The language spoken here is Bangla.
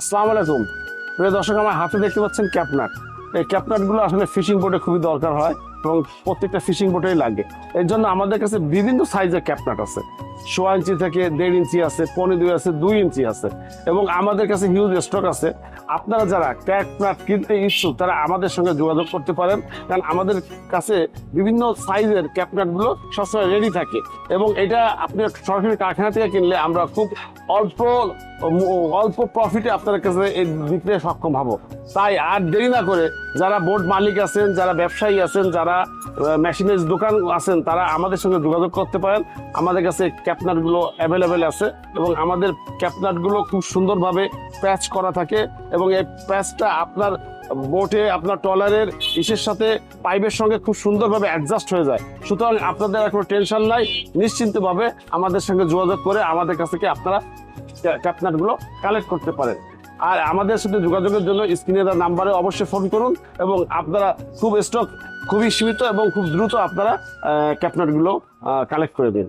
আসসালামু আলাইকুম। প্রিয় দর্শক, আমার হাতে দেখতে পাচ্ছেন ক্যাপনাট। এই ক্যাপনাটগুলো আসলে ফিশিং বোটে খুবই দরকার হয় এবং প্রত্যেকটা ফিশিং বোটেই লাগে। এর জন্য আমাদের কাছে বিভিন্ন সাইজের ক্যাপনাট আছে। সোয়া ইঞ্চি থেকে দেড় ইঞ্চি আছে পনেরো দুই আছে, দুই ইঞ্চি আছে এবং আমাদের কাছে হিউজ স্টক আছে। আপনারা যারা ক্যাপনাট কিনতে ইচ্ছুক, তারা আমাদের সঙ্গে যোগাযোগ করতে পারেন। কারণ আমাদের কাছে বিভিন্ন সাইজের ক্যাপনাটগুলো সবসময় রেডি থাকে এবং এটা আপনি সরাসরি কারখানা থেকে কিনলে আমরা খুব অল্প অল্প প্রফিটে আপনার কাছে এই সক্ষম হব। তাই আর দেরি না করে যারা বোর্ড মালিক আছেন, যারা ব্যবসায়ী আছেন, যারা মেশিনের দোকান আছেন, তারা আমাদের সঙ্গে যোগাযোগ করতে পারেন। আমাদের কাছে ক্যাপনাটগুলো অ্যাভেলেবেল আছে এবং আমাদের ক্যাপনাটগুলো খুব সুন্দরভাবে প্যাচ করা থাকে এবং এই প্যাচটা আপনার বোটে আপনার টলারের ইসের সাথে পাইপের সঙ্গে খুব সুন্দরভাবে অ্যাডজাস্ট হয়ে যায়। সুতরাং আপনাদের আর কোনো টেনশন নাই। নিশ্চিন্তভাবে আমাদের সঙ্গে যোগাযোগ করে আমাদের কাছ থেকে আপনারা ক্যাপনাটগুলো কালেক্ট করতে পারেন। আর আমাদের সাথে যোগাযোগের জন্য স্ক্রিনে দেওয়া নাম্বারে অবশ্যই ফোন করুন এবং আপনারা খুব স্টক খুবই সীমিত এবং খুব দ্রুত আপনারা ক্যাপনাটগুলো কালেক্ট করে দিন।